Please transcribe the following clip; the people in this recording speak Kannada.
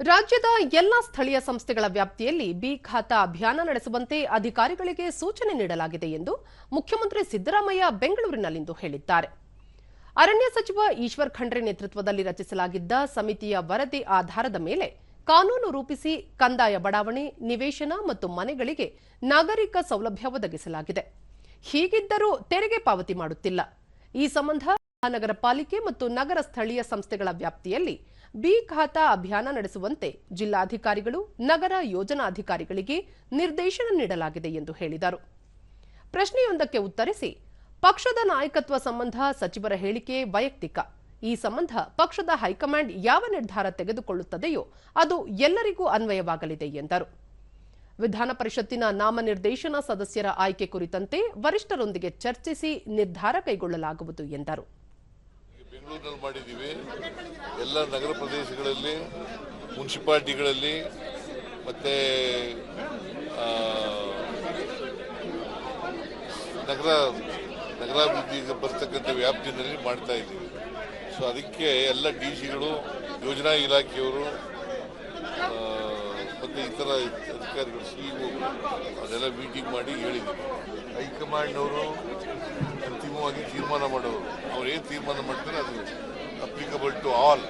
ರಾಜ್ಯದ ಎಲ್ಲಾ ಸ್ಥಳೀಯ ಸಂಸ್ಥೆಗಳ ವ್ಯಾಪ್ತಿಯಲ್ಲಿ ಬಿ ಖಾತಾ ಅಭಿಯಾನ ನಡೆಸುವಂತೆ ಅಧಿಕಾರಿಗಳಿಗೆ ಸೂಚನೆ ನೀಡಲಾಗಿದೆ ಎಂದು ಮುಖ್ಯಮಂತ್ರಿ ಸಿದ್ದರಾಮಯ್ಯ ಬೆಂಗಳೂರಿನಲ್ಲಿಂದು ಹೇಳಿದ್ದಾರೆ. ಅರಣ್ಯ ಸಚಿವ ಈಶ್ವರ್ ಖಂಡ್ರೆ ನೇತೃತ್ವದಲ್ಲಿ ರಚಿಸಲಾಗಿದ್ದ ಸಮಿತಿಯ ವರದಿ ಆಧಾರದ ಮೇಲೆ ಕಾನೂನು ರೂಪಿಸಿ ಕಂದಾಯ ಬಡಾವಣೆ, ನಿವೇಶನ ಮತ್ತು ಮನೆಗಳಿಗೆ ನಾಗರಿಕ ಸೌಲಭ್ಯ ಒದಗಿಸಲಾಗಿದೆ. ಹೀಗಿದ್ದರೂ ತೆರಿಗೆ ಪಾವತಿ ಮಾಡುತ್ತಿಲ್ಲ. ಈ ಸಂಬಂಧ ಮಹಾನಗರ ಪಾಲಿಕೆ ಮತ್ತು ನಗರ ಸ್ಥಳೀಯ ಸಂಸ್ಥೆಗಳ ವ್ಯಾಪ್ತಿಯಲ್ಲಿ ಬಿ ಖಾತಾ ಅಭಿಯಾನ ನಡೆಸುವಂತೆ ಜಿಲ್ಲಾಧಿಕಾರಿಗಳು, ನಗರ ಯೋಜನಾಧಿಕಾರಿಗಳಿಗೆ ನಿರ್ದೇಶನ ನೀಡಲಾಗಿದೆ ಎಂದು ಹೇಳಿದರು. ಪ್ರಶ್ನೆಯೊಂದಕ್ಕೆ ಉತ್ತರಿಸಿ, ಪಕ್ಷದ ನಾಯಕತ್ವ ಸಂಬಂಧ ಸಚಿವರ ಹೇಳಿಕೆ ವೈಯಕ್ತಿಕ. ಈ ಸಂಬಂಧ ಪಕ್ಷದ ಹೈಕಮಾಂಡ್ ಯಾವ ನಿರ್ಧಾರ ತೆಗೆದುಕೊಳ್ಳುತ್ತದೆಯೋ ಅದು ಎಲ್ಲರಿಗೂ ಅನ್ವಯವಾಗಲಿದೆ ಎಂದರು. ವಿಧಾನ ಪರಿಷತ್ತಿನ ನಾಮನಿರ್ದೇಶನ ಸದಸ್ಯರ ಆಯ್ಕೆ ಕುರಿತಂತೆ ವರಿಷ್ಠರೊಂದಿಗೆ ಚರ್ಚಿಸಿ ನಿರ್ಧಾರ ಕೈಗೊಳ್ಳಲಾಗುವುದು ಎಂದರು. ಬೆಂಗಳೂರಿನಲ್ಲಿ ಮಾಡಿದ್ದೀವಿ. ಎಲ್ಲ ನಗರ ಪ್ರದೇಶಗಳಲ್ಲಿ, ಮುನ್ಸಿಪಾಲ್ಟಿಗಳಲ್ಲಿ, ಮತ್ತೆ ನಗರ ನಗರಾಭಿವೃದ್ಧಿಗೆ ಬರ್ತಕ್ಕಂಥ ವ್ಯಾಪ್ತಿನಲ್ಲಿ ಮಾಡ್ತಾ ಇದ್ದೀವಿ. ಸೊ ಅದಕ್ಕೆ ಎಲ್ಲ ಡಿ ಸಿಗಳು ಯೋಜನಾ ಇಲಾಖೆಯವರು ಮತ್ತು ಇತರ ಅಧಿಕಾರಿಗಳು, ಸಿ ಅದೆಲ್ಲ ಮೀಟಿಂಗ್ ಮಾಡಿ ಹೇಳಿದ್ದೀವಿ. ಹೈಕಮಾಂಡ್ನವರು ಅಂತಿಮವಾಗಿ ತೀರ್ಮಾನ ಮಾಡೋರು ಅವ್ರು ಏನು ತೀರ್ಮಾನ ಮಾಡ್ತಾರೆ ಅದು ಅಪ್ಲಿಕಬಲ್ ಟು ಆಲ್